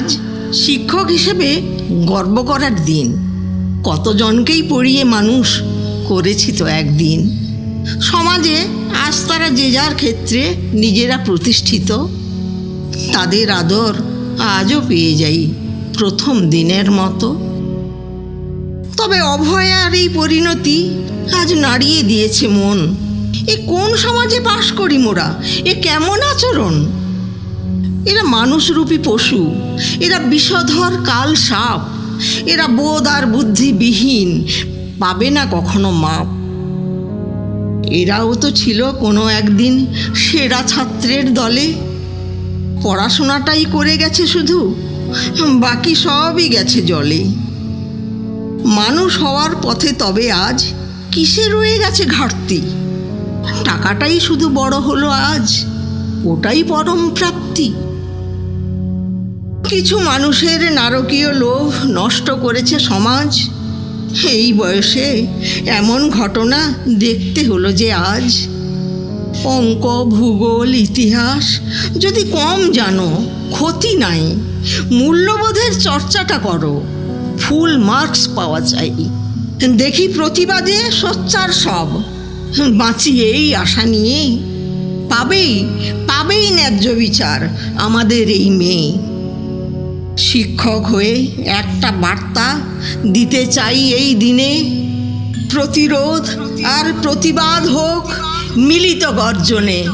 আজ শিক্ষক হিসেবে গর্ব করার দিন। কতজনকেই পড়িয়ে মানুষ করেছি তো একদিন। সমাজে আজ তারা যে যার ক্ষেত্রে নিজেরা প্রতিষ্ঠিত, তাদের আদর আজও পেয়ে যাই প্রথম দিনের মতো। তবে অভয়ার এই পরিণতি আজ নাড়িয়ে দিয়েছে মন। এ কোন সমাজে বাস করি মোরা? এ কেমন আচরণ? এরা মানুষরূপী পশু, এরা বিষধর কাল সাপ, এরা বোধ আর বুদ্ধিবিহীন পাবে না কখনো মাপ। এরাও তো ছিল কোনো একদিন সেরা ছাত্রের দলে। পড়াশোনাটাই করে গেছে শুধু, বাকি সবই গেছে জলে। মানুষ হওয়ার পথে তবে আজ কিসে রয়ে গেছে ঘাটতি? টাকাটাই শুধু বড় হলো আজ, ওটাই পরম প্রাপ্তি। কিছু মানুষের নারকীয় লোভ নষ্ট করেছে সমাজ। এই বয়সে এমন ঘটনা দেখতে হলো যে আজ। অঙ্ক, ভূগোল, ইতিহাস যদি কম জানো, ক্ষতি নাই। মূল্যবোধের চর্চাটা করো। ফুল মার্কস পাওয়া চাই দেখি প্রতিবাদে সোচ্চার সব। বাঁচি এই আশা নিয়ে। পাবেই পাবেই ন্যায্য বিচার আমাদের এই মেয়ে। শিক্ষক হয়ে একটা বার্তা দিতে চাই এই দিনে। প্রতিরোধ আর প্রতিবাদ হোক মিলিত গর্জনে